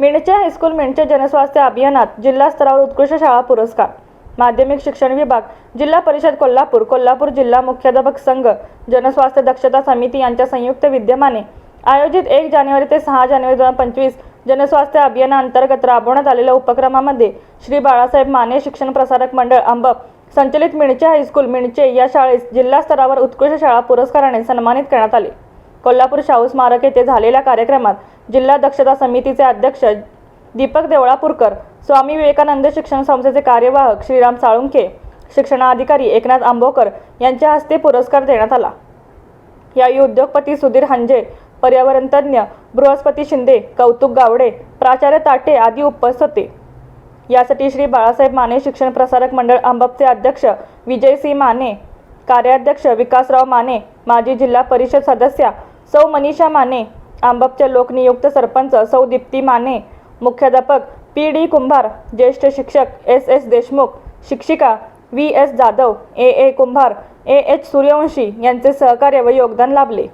मिरचे हायस्कूल मिरचे जनस्वास्थ्य अभियानात जिल्हा स्तरावर उत्कृष्ट शाळा पुरस्कार. माध्यमिक शिक्षण विभाग जिल्हा परिषद कोल्हापूर कोल्हापूर जिल्हा मुख्याध्यापक संघ जनस्वास्थ्य दक्षता समिती यांच्या संयुक्त विद्यमाने आयोजित एक जानेवारी ते सहा जानेवारी दोन हजार पंचवीस जनस्वास्थ्य अभियानाअंतर्गत राबवण्यात आलेल्या उपक्रमामध्ये श्री बाळासाहेब माने शिक्षण प्रसारक मंडळ अंब संचलित मिणचे हायस्कूल मिणचे या शाळेस जिल्हा स्तरावर उत्कृष्ट शाळा पुरस्काराने सन्मानित करण्यात आले. कोल्हापूर शाहू स्मारक येथे झालेल्या कार्यक्रमात जिल्हा दक्षता समितीचे अध्यक्ष दीपक देवळापूरकर स्वामी विवेकानंद शिक्षण संस्थेचे कार्यवाहक श्रीराम साळुंखे शिक्षणाधिकारी एकनाथ आंबोकर यांच्या हस्ते पुरस्कार देण्यात आला. यावेळी उद्योगपती सुधीर हंजे पर्यावरण तज्ज्ञ बृहस्पती शिंदे कौतुक गावडे प्राचार्य ताटे आदी उपस्थित होते. यासाठी श्री बाळासाहेब माने शिक्षण प्रसारक मंडळ अंबपचे अध्यक्ष विजयसिंह माने कार्याध्यक्ष विकासराव माने माजी जिल्हा परिषद सदस्या सौ मनीषा माने आंबपच्या लोकनियुक्त सरपंच सौ दीप्ती माने मुख्याध्यापक पी डी कुंभार ज्येष्ठ शिक्षक एस एस देशमुख शिक्षिका V S Jadhav A A Kumbhar A H Suryavanshi यांचे सहकार्य व योगदान लाभले.